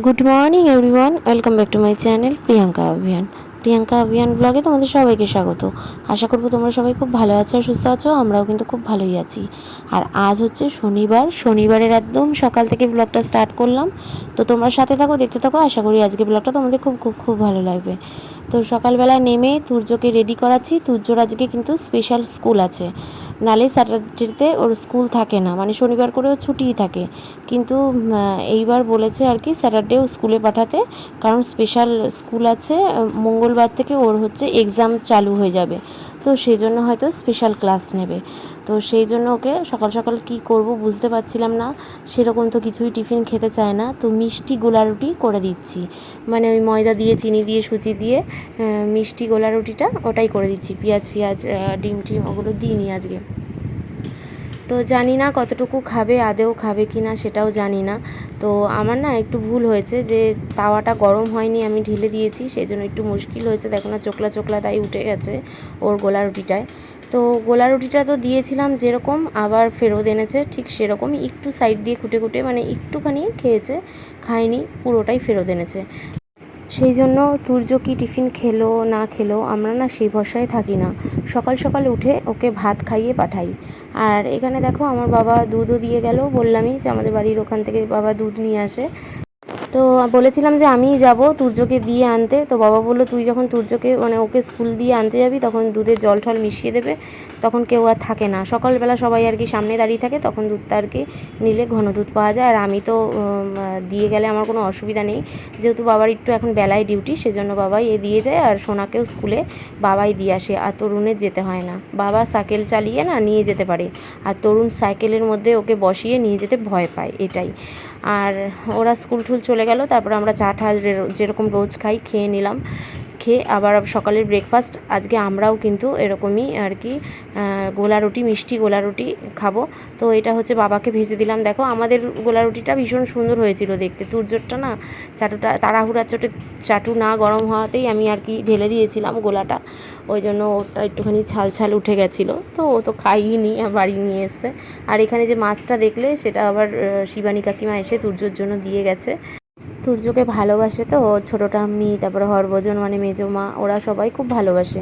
Good morning everyone welcome back to my channel Priyanka Abhiyan Priyanka Abhiyan ব্লগে তোমাদের সবাইকে স্বাগত। আশা করব তোমরা সবাই খুব ভালো আছো আর সুস্থ আছো, আমরাও কিন্তু খুব ভালোই আছি। আর আজ হচ্ছে শনিবার, শনিবারের একদম সকাল থেকে ব্লগটা স্টার্ট করলাম। তো তোমরা সাথে থাকো, দেখতে থাকো, আশা করি আজকে ব্লগটা তোমাদের খুব খুব খুব ভালো লাগবে। তো সকালবেলা নেমে তুর্যকে রেডি করাচ্ছি। তুর্যর আজকে কিন্তু স্পেশাল স্কুল আছে। নালে স্যাটারডেতে ওর স্কুল থাকে না মানে শনিবার করেও ছুটিই থাকে। কিন্তু এইবার বলেছে আর কি স্যাটারডেও স্কুলে পাঠাতে, কারণ স্পেশাল স্কুল আছে মঙ্গলবার থেকে ওর হচ্ছে এক্সাম চালু হয়ে যাবে। তো সেই জন্য হয়তো স্পেশাল ক্লাস নেবে। তো সেই জন্য ওকে সকাল সকাল কি করব বুঝতে পারছিলাম না। সেরকম তো কিছুই টিফিন খেতে চায় না। তো মিষ্টি গোলা রুটি করে দিচ্ছি। মানে ওই ময়দা দিয়ে, চিনি দিয়ে, সুজি দিয়ে মিষ্টি গোলা রুটিটা ওটাই করে দিচ্ছি। পেঁয়াজ, ফিয়াজ ডিম টিম ওগুলো দিইনি আজকে। তো জানি না কতটুকু খাবে আদেও খাবে কি না সেটাও জানি না। তো আমার না একটু ভুল হয়েছে যে তাওয়াটা গরম হয়নি আমি ঢেলে দিয়েছি সেই জন্য একটু মুশকিল হয়েছে। দেখো না চোকলা চোখলা তাই উঠে গেছে ওর গোলা রুটিটায়। তো গোলা রুটিটা তো দিয়েছিলাম যেরকম, আবার ফেরত এনেছে, ঠিক সেরকমই। একটু সাইড দিয়ে খুঁটে খুঁটে মানে একটুখানি খেয়েছে, খায়নি, পুরোটাই ফেরত এনেছে। সেই জন্য তুর্য কি টিফিন খেলো, না খেলো, আমরা না সেই ভরসায় থাকি না। সকাল সকাল উঠে ওকে ভাত খাইয়ে পাঠাই। আর এখানে দেখো আমার বাবা দুধও দিয়ে গেল, বললামই যে আমাদের বাড়ির ওখান থেকে বাবা দুধ নিয়ে আসে। তো বলেছিলাম যে আমিই যাব তুর্যকে দিয়ে আনতে। তো বাবা বলল, তুই যখন তুর্যকে মানে ওকে স্কুল দিয়ে আনতে যাবি, তখন দুধে জল টল মিশিয়ে দেবে। তখন কেউ আর থাকে না। সকালবেলা সবাই আর কি সামনে দাঁড়িয়ে থাকে, তখন দুধটা আর কি নিলে ঘন দুধ পাওয়া যায়। আর আমি তো দিয়ে গেলে আমার কোনো অসুবিধা নেই। যেহেতু বাবার একটু এখন বেলায় ডিউটি, সেজন্য বাবাই এ দিয়ে যায়। আর সোনাকেও স্কুলে বাবাই দিয়ে আসে। আর তরুণের যেতে হয় না। বাবা সাইকেল চালিয়ে না নিয়ে যেতে পারে। আর তরুণ সাইকেলের মধ্যে ওকে বসিয়ে নিয়ে যেতে ভয় পায়, এটাই। আর ওরা স্কুল টুল চলে গেল। তারপর আমরা চা ঠা যেরকম রোজ খাই, খেয়ে নিলাম। খেয়ে আবার সকালের ব্রেকফাস্ট আজকে আমরাও কিন্তু এরকমই আর কি গোলা রুটি, মিষ্টি গোলা রুটি খাব। তো এটা হচ্ছে বাবাকে ভেজে দিলাম। দেখো, আমাদের গোলা রুটিটা ভীষণ সুন্দর হয়েছিল দেখতে। তুর্যটা না, চাটুটা, তাড়াহুড়ার চোটে চাটু না গরম হওয়াতেই আমি আর কি ঢেলে দিয়েছিলাম গোলাটা। ওই জন্য ওটা একটুখানি ছাল ছাল উঠে গেছিল। তো ও তো খাইনি বাড়ি নিয়ে এসছে। আর এখানে যে মাছটা দেখলে, সেটা আবার শিবানী কাকিমা এসে তুর্যর জন্য দিয়ে গেছে। তুর্যকে ভালোবাসে তো ছোটোটা ছোটো ঠাম্মি তারপরে হরভজন মানে মেজমা ওরা সবাই খুব ভালোবাসে।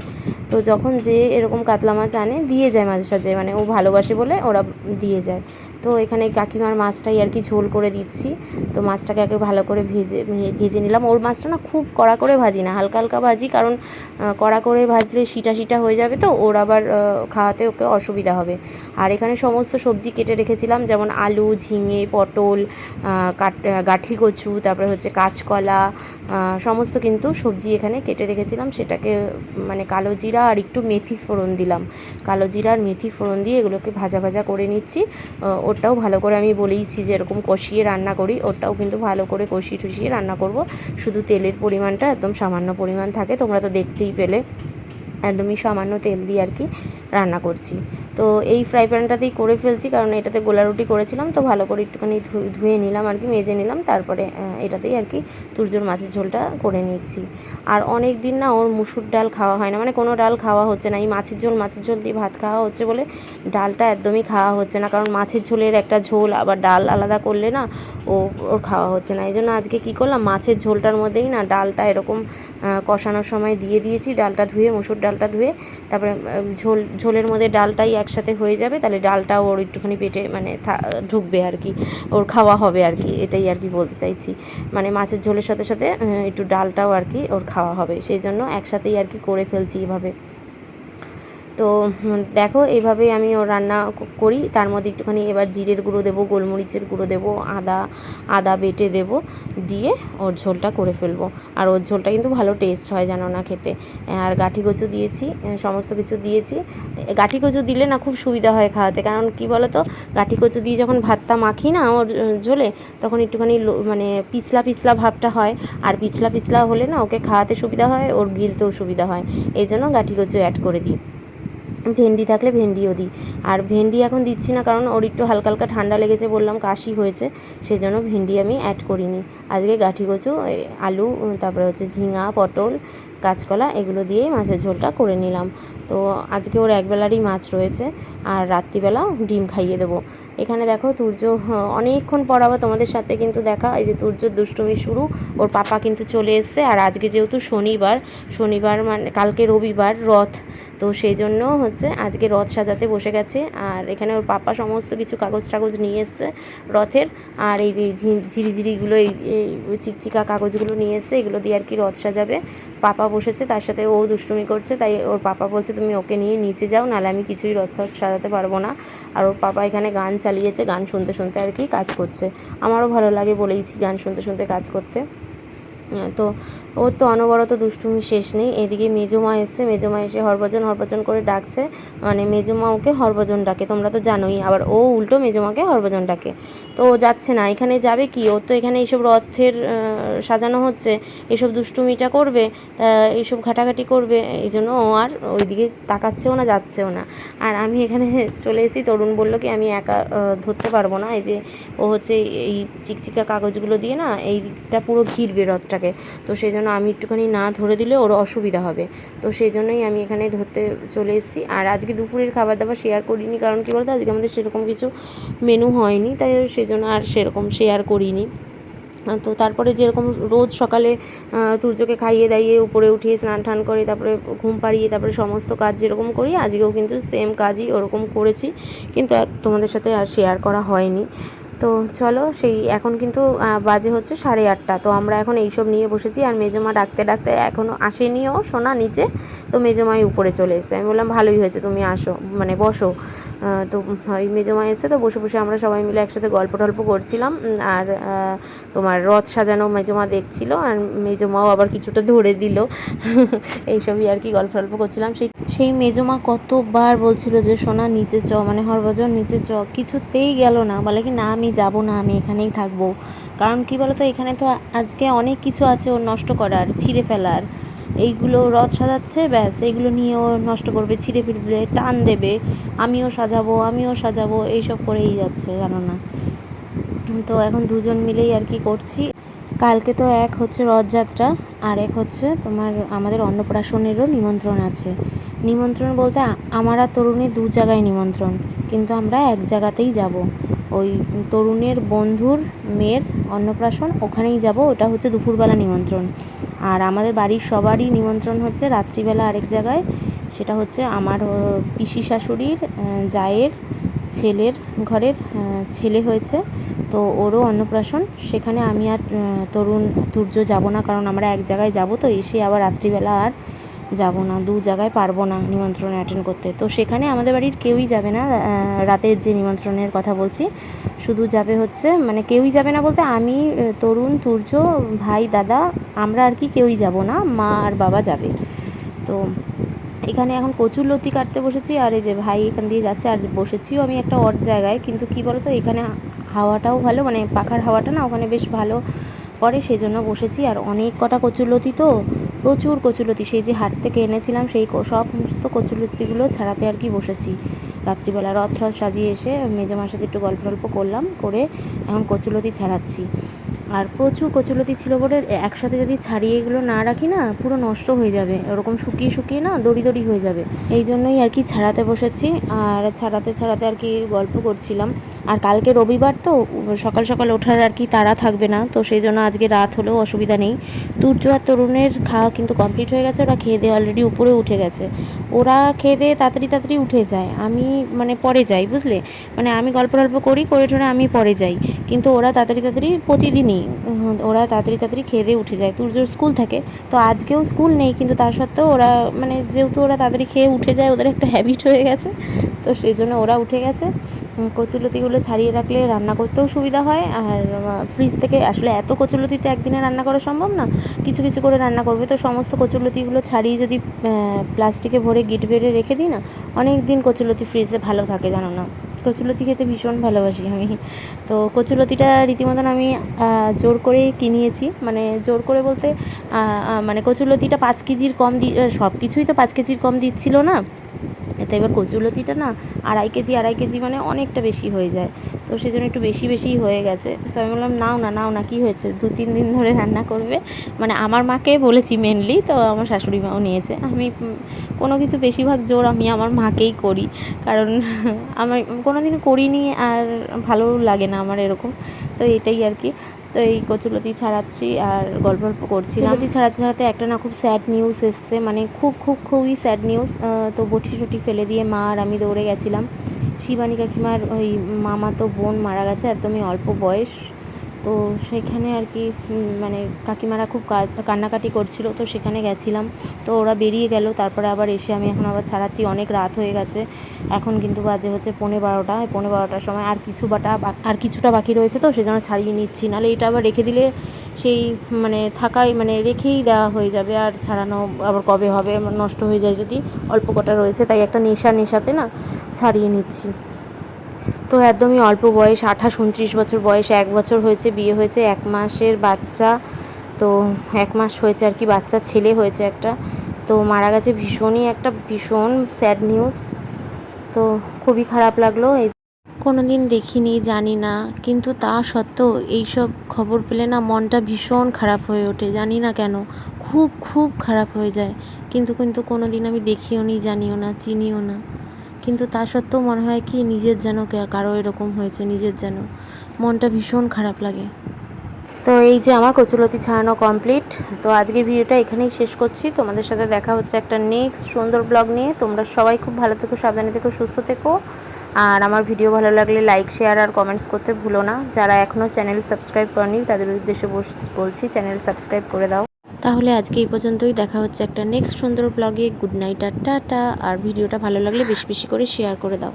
তো যখন যে এরকম কাতলা মাছ আনে, দিয়ে যায় মাঝে সাঝে মানে ও ভালোবাসে বলে ওরা দিয়ে যায়। তো এখানে কাকিমার মাছটাই আর কি ঝোল করে দিচ্ছি। তো মাছটাকে আগে ভালো করে ভেজে ভেজে নিলাম। ওর মাছটা না খুব কড়া করে ভাজি না, হালকা হালকা ভাজি, কারণ কড়া করে ভাজলে সিটা সিটা হয়ে যাবে তো, ওর আবার খাওয়াতে ওকে অসুবিধা হবে। আর এখানে সমস্ত সবজি কেটে রেখেছিলাম, যেমন আলু, ঝিঙে, পটল গাঠি কচু, তারপরে হচ্ছে কাঁচকলা সমস্ত কিন্তু সবজি এখানে কেটে রেখেছিলাম। সেটাকে মানে কালো জিরা আর একটু মেথি ফোড়ন দিলাম। কালো জিরা আর মেথি ফোড়ন দিয়ে এগুলোকে ভাজা ভাজা করে নিচ্ছি। ওটাও ভালো করে আমি বলেইছি যে এরকম কষিয়ে রান্না করি ওটাও কিন্তু ভালো করে কষিয়ে টষিয়ে রান্না করব। শুধু তেলের পরিমাণটা একদম সামান্য পরিমাণ থাকে, তোমরা তো দেখতেই পেলে। একদমই সামান্য তেল দিয়ে আর কি রান্না করছি। তো এই ফ্রাই প্যানটাতেই করে ফেলছি, কারণ এটাতে গোলা রুটি করেছিলাম, তো ভালো করে একটুখানি ধুয়ে নিলাম আর কি, মেজে নিলাম, তারপরে এটাতেই আর কি তুর্জোর মাছের ঝোলটা করে নিচ্ছি। আর অনেক দিন না ওর মুসুর ডাল খাওয়া হয় না মানে কোনো ডাল খাওয়া হচ্ছে না, এই মাছের ঝোল মাছের ঝোল দিয়ে ভাত খাওয়া হচ্ছে বলে ডালটা একদমই খাওয়া হচ্ছে না, কারণ মাছের ঝোলের একটা ঝোল, আবার ডাল আলাদা করলে না ও, ওর খাওয়া হচ্ছে না। এই জন্য আজকে কী করলাম, মাছের ঝোলটার মধ্যেই না ডালটা এরকম কষানোর সময় দিয়ে দিয়েছি, ডালটা ধুয়ে, মুসুর ডালটা ধুয়ে, তারপরে ঝোল, ঝোলের মধ্যে ডালটাই একসাথে হয়ে যাবে, তাহলে ডালটাও ওর একটুখানি পেটে মানে ঢুকবে আর কি। ওর খাওয়া হবে আর কি, এটাই আর কি বলতে চাইছি। মানে মাছের ঝোলের সাথে সাথে একটু ডালটাও আর কি ওর খাওয়া হবে। সেই জন্য একসাথেই আর কি করে ফেলছি এভাবে। তো দেখো এইভাবেই আমি ও রান্না করি। তার মধ্যে একটুখানি এবার জিরের গুঁড়ো দেবো, গোলমরিচের গুঁড়ো দেবো, আদা আদা বেটে দেবো, দিয়ে ওর ঝোলটা করে ফেলব। আর ওর ঝোলটা কিন্তু ভালো টেস্ট হয় জানো না খেতে। আর গাঠি কচু দিয়েছি সমস্ত কিছু দিয়েছি। গাঠি কচু দিলে না খুব সুবিধা হয় খাওয়াতে। কারণ কি বলো তো গাঠি কচু দিয়ে যখন ভাতটা মাখি না ওর ঝোলে, তখন একটুখানি মানে পিছলা পিছলা ভাবটা হয়। আর পিছলা পিছলা হলে না ওকে খাওয়াতে সুবিধা হয়, ওর গিলতেও সুবিধা হয়। এই জন্য গাঠি কচু অ্যাড করে দিই। ভেন্ডি থাকলে ভেন্ডিও দিই। আর ভেন্ডি এখন দিচ্ছি না কারণ ওর একটু হালকা হালকা ঠান্ডা লেগেছে বললাম কাশি হয়েছে, সেজন্য ভেন্ডি আমি অ্যাড করিনি। আজকে গাঠি কচু আলু তারপরে হচ্ছে ঝিঙা, পটল কাঁচকলা, এগুলো দিয়েই মাছের ঝোলটা করে নিলাম। তো আজকে ওর একবেলারই মাছ রয়েছে, আর রাত্রিবেলা ডিম খাইয়ে দেবো। এখানে দেখো তুর্য, অনেকক্ষণ পর আবার তোমাদের সাথে কিন্তু দেখা, এই যে তুর্যর দুষ্টুমি শুরু, ওর পাপা কিন্তু চলে এসছে, আর আজকে যেহেতু শনিবার শনিবার মানে কালকে রবিবার, রথ, তো সেই জন্য হচ্ছে আজকে রথ সাজাতে বসে গেছে, আর এখানে ওর পাপা সমস্ত কিছু কাগজ টাগজ নিয়ে এসছে রথের, আর এই যে ঝিরিঝিরিগুলো, এই চিকচিকা কাগজগুলো নিয়ে এসছে, এগুলো দিয়ে আর কি রথ সাজাবে। পাপা বসেছে, তার সাথে ও দুষ্টুমি করছে, তাই ওর পাপা বলছে, তুমি ওকে নিয়ে নিচে যাও, নাহলে আমি কিছুই রথ রথ সাজাতে পারব না। আর ওর পাপা এখানে গান চালিয়েছে, গান শুনতে শুনতে আর কি কাজ করছে। আমারও ভালো লাগে বলেইছি গান শুনতে শুনতে কাজ করতে। তো ওর তো অনবরত দুষ্টুমি শেষ নেই। এদিকে মেজমা এসছে, মেজমা এসে হরভজন হরভজন করে ডাকছে। মানে মেজমা ওকে হরভজন ডাকে, তোমরা তো জানোই। আবার ও উল্টো মেজমাকে হরভজন ডাকে। তো যাচ্ছে না। এখানে যাবে কি? ওর তো এখানে এইসব রথের সাজানো হচ্ছে। এসব দুষ্টুমিটা করবে, তা এইসব ঘাটাঘাটি করবে। এই জন্য ও আর ওইদিকে তাকাচ্ছেও না, যাচ্ছেও না। আর আমি এখানে চলে এসেছি। তরুণ বলল কি, আমি একা ধরতে পারব না। এই যে ও হচ্ছে এই চিকচিকা কাগজগুলো দিয়ে না, এইটা পুরো ঘিরবে রথটাকে। তো সেই জন্য আমি একটুখানি না ধরে দিলে ওর অসুবিধা হবে। তো সেই জন্যই আমি এখানে ধরতে চলে এসেছি। আর আজকে দুপুরের খাবার দাবার শেয়ার করিনি। কারণ কী বলতো? আজকে আমাদের সেরকম কিছু মেনু হয়নি। তাই সেই জন্য আর সেরকম শেয়ার করিনি। তো তারপরে যেরকম রোজ সকালে সূর্যকে খাইয়ে দাইয়ে উপরে উঠিয়ে স্নান টান করে তারপরে ঘুম পাড়িয়ে তারপরে সমস্ত কাজ যেরকম করি, আজকেও কিন্তু সেম কাজই ওরকম করেছি। কিন্তু তোমাদের সাথে আর শেয়ার করা হয়নি। তো চলো সেই এখন কিন্তু বাজে হচ্ছে সাড়ে আটটা। তো আমরা এখন এইসব নিয়ে বসেছি আর মেজমা ডাকতে ডাকতে এখনও আসেনিও সোনা নিচে। তো মেজমাই উপরে চলে এসে আমি বললাম, ভালোই হয়েছে, তুমি আসো মানে বসো। তো, ওই মেজমা এসে তো বসে বসে আমরা সবাই মিলে একসাথে গল্প টল্প করছিলাম। আর তোমার রথ সাজানো মেজমা দেখছিল আর মেজমাও আবার কিছুটা ধরে দিল। এইসবই আর কি গল্প টল্প করছিলাম। সেই সেই মেজমা কতবার বলছিল যে, সোনা, নিচে চ মানে হরভজন, নিচে চ। কিছুতেই গেল না। বলে কি, না, আমি যাব না, আমি এখানেই থাকব। কারণ কি বলতো, এখানে তো আজকে অনেক কিছু আছে ওর নষ্ট করার, ছিঁড়ে ফেলার। এইগুলো রথ সাজাচ্ছে, ব্যাস, এইগুলো নিয়ে ও নষ্ট করবে, ছিঁড়ে ফিরবে টান দেবে। আমিও সাজাবো আমিও সাজাবো, এইসব করেই যাচ্ছে, জানো না। তো এখন দুজন মিলেই আর কি করছি। কালকে তো এক হচ্ছে রথযাত্রা, আর এক হচ্ছে তোমার আমাদের অন্নপ্রাশনেরও নিমন্ত্রণ আছে। নিমন্ত্রণ বলতে আমার আর তরুণীর দু জায়গায় নিমন্ত্রণ, কিন্তু আমরা এক জায়গাতেই যাব। ওই তরুণের বন্ধুর মেয়ের অন্নপ্রাশন, ওখানেই যাব। ওটা হচ্ছে দুপুরবেলা নিমন্ত্রণ। আর আমাদের বাড়ির সবারই নিমন্ত্রণ হচ্ছে রাত্রিবেলা আরেক জায়গায়। সেটা হচ্ছে আমার পিসি শাশুড়ির জায়ের ছেলের ঘরের ছেলে হয়েছে। তো ওরও অন্নপ্রাশন। সেখানে আমি আর তরুণ তুর্য যাব না, কারণ আমরা এক জায়গায় যাব। তো এসে আবার রাত্রিবেলা আর যাব না, দু জায়গায় পারব না নিমন্ত্রণ অ্যাটেন্ড করতে। তো সেখানে আমাদের বাড়ির কেউই যাবে না রাতের যে নিমন্ত্রণের কথা বলছি, শুধু যাবে হচ্ছে মানে কেউই যাবে না বলতে আমি, তরুণ, তুর্য, ভাই, দাদা, আমরা আর কি কেউই যাব না, মা আর বাবা যাবে। তো এখানে এখন কচুর লতি কাটতে বসেছি, আর এই যে ভাই এখান দিয়ে যাচ্ছে, আর বসেছিও আমি একটা অড জায়গায়, কিন্তু কি বলতো, এখানে হাওয়াটাও ভালো মানে পাখার হাওয়াটা না ওখানে বেশ ভালো পড়ে সেই জন্য বসেছি, আর অনেক কটা কচুরলতি তো প্রচুর কচুলতি। সেই যে হাট থেকে এনেছিলাম, সেই সমস্ত কচুলতিগুলো ছাড়াতে আর কি বসেছি। রাত্রিবেলা রথ রথ সাজিয়ে এসে মেজমার সাথে একটু গল্প টল্প করলাম, করে এখন কচুলতি ছাড়াচ্ছি। আর প্রচুর কচুলতি ছিল বলে একসাথে যদি ছাড়িয়ে এগুলো না রাখি না, পুরো নষ্ট হয়ে যাবে। ওরকম শুকিয়ে শুকিয়ে না দড়ি দড়ি হয়ে যাবে। এই জন্যই আর কি ছাড়াতে বসেছি। আর ছাড়াতে ছাড়াতে আর কি গল্প করছিলাম। আর কালকে রবিবার তো, সকাল সকাল ওঠার আর কি তারা থাকবে না। তো সেই জন্য আজকে রাত হলেও অসুবিধা নেই। তুর্য আর তরুণের খাওয়া কিন্তু কমপ্লিট হয়ে গেছে। ওরা খেয়ে দিয়ে অলরেডি উপরে উঠে গেছে। ওরা খেয়ে দিয়ে তাড়াতাড়ি তাড়াতাড়ি উঠে যায়। আমি মানে পরে যাই, বুঝলে? মানে আমি গল্প টল্প করি, করে টোরে আমি পরে যাই। কিন্তু ওরা তাড়াতাড়ি তাড়াতাড়ি প্রতিদিনই ওরা তাড়াতাড়ি তাড়াতাড়ি খেয়ে দিয়ে উঠে যায়। তুর্যর স্কুল থাকে, তো আজকেও স্কুল নেই, কিন্তু তার সত্ত্বেও ওরা মানে যেহেতু ওরা তাড়াতাড়ি খেয়ে উঠে যায়, ওদের একটা হ্যাবিট হয়ে গেছে। তো সেই জন্য ওরা উঠে গেছে। কচুলতিগুলো ছাড়িয়ে রাখলে রান্না করতেও সুবিধা হয়। আর ফ্রিজ থেকে, আসলে এত কচুলতি তো একদিনে রান্না করা সম্ভব না। কিছু কিছু করে রান্না করবে। তো সমস্ত কচুলতিগুলো ছাড়িয়ে যদি প্লাস্টিকে ভরে গিট বেড়ে রেখে দিই না অনেক দিন কচুলতি ফ্রিজে ভালো থাকে, জানো না। কচুলতি খেতে ভীষণ ভালোবাসি আমি। তো কচুলতিটা রীতিমতন আমি জোর করে কিনিয়েছি। মানে জোর করে বলতে মানে কচুলতিটা পাঁচ কেজির কম দি সব কিছুই তো পাঁচ কেজির কম দিচ্ছিল না। এতে এবার কচুলতিটা না আড়াই কেজি আড়াই কেজি মানে অনেকটা বেশি হয়ে যায়। তো সেই জন্য একটু বেশি, বেশিই হয়ে গেছে। তো আমি বললাম, নাও না নাও না, কী হয়েছে? দু তিন দিন ধরে রান্না করবে। মানে আমার মাকে বলেছি মেনলি তো আমার শাশুড়ি মাও নিয়েছে। আমি কোনো কিছু বেশিরভাগ জোর আমি আমার মাকেই করি। কারণ আমার কোনো দিন করিনি আর ভালো লাগে না আমার এরকম। তো এটাই আর কি। তো এই কচুলতি ছাড়াচ্ছি আর গল্প গল্প করছিলাম। কচুলতি ছাড়াতে ছাড়াতে একটা না খুব স্যাড নিউজ এসছে মানে খুব খুব, খুবই স্যাড নিউজ তো বটি টটি ফেলে দিয়ে মা আর আমি দৌড়ে গেছিলাম। শিবানী কাকিমার ওই মামা তো বোন মারা গেছে, একদমই অল্প বয়স। তো সেখানে আর কি মানে কাকিমারা খুব কান্নাকাটি করছিল, তো সেখানে গেছিলাম। তো ওরা বেরিয়ে গেল, তারপরে আবার এসে আমি এখন আবার ছাড়াচ্ছি, অনেক রাত হয়ে গেছে। এখন কিন্তু বাজে হচ্ছে পৌনে বারোটা পৌনে বারোটার সময় আর কিছু বাটা আর কিছুটা বাকি রয়েছে তো, সেজন্য ছাড়িয়ে নিচ্ছি। নাহলে এটা আবার রেখে দিলে সেই মানে থাকাই মানে রেখেই দেওয়া হয়ে যাবে, আর ছাড়ানো আবার কবে হবে নষ্ট হয়ে যায় যদি অল্প কটা রয়েছে, তাই একটা নেশা নেশাতে না, ছাড়িয়ে নিচ্ছি। তো একদমই অল্প বয়স, আঠাশ, উনত্রিশ বছর বয়স এক বছর হয়েছে, বিয়ে হয়েছে, এক মাসের বাচ্চা। তো এক মাস হয়েছে আর কি, বাচ্চা, ছেলে হয়েছে একটা। তো মারা গেছে ভীষণই একটা, ভীষণ স্যাড নিউজ তো খুবই খারাপ লাগল। এই কোনো দিন দেখিনি, জানি না। কিন্তু তা সত্ত্বেও এইসব খবর পেলে না মনটা ভীষণ খারাপ হয়ে ওঠে, জানি না কেন। খুব খুব খারাপ হয়ে যায়। কিন্তু কিন্তু কোনো দিন আমি দেখিও নি, জানিও না, চিনিও না। কিন্তু তা সত্ত্বেও মনে হয় কি নিজের যেন কারও এরকম হয়েছে, নিজের যেন। মনটা ভীষণ খারাপ লাগে। তো এই যে আমার কচুলতি ছাড়ানো কমপ্লিট তো আজকের ভিডিওটা এখানেই শেষ করছি। তোমাদের সাথে দেখা হচ্ছে একটা নেক্সট সুন্দর ব্লগ নিয়ে। তোমরা সবাই খুব ভালো থেকো, সাবধানে থেকো, সুস্থ থেকো। আর আমার ভিডিও ভালো লাগলে লাইক শেয়ার আর কমেন্টস করতে ভুলো না। যারা এখনও চ্যানেল সাবস্ক্রাইব করেনি, তাদের উদ্দেশ্যে বলছি চ্যানেল সাবস্ক্রাইব করে দাও। তাহলে আজকে এই পর্যন্তই। দেখা হচ্ছে একটা নেক্সট সুন্দর ব্লগে গুড নাইট আর টাটা। আর ভিডিওটা ভালো লাগলে বেশি বেশি করে শেয়ার করে দাও।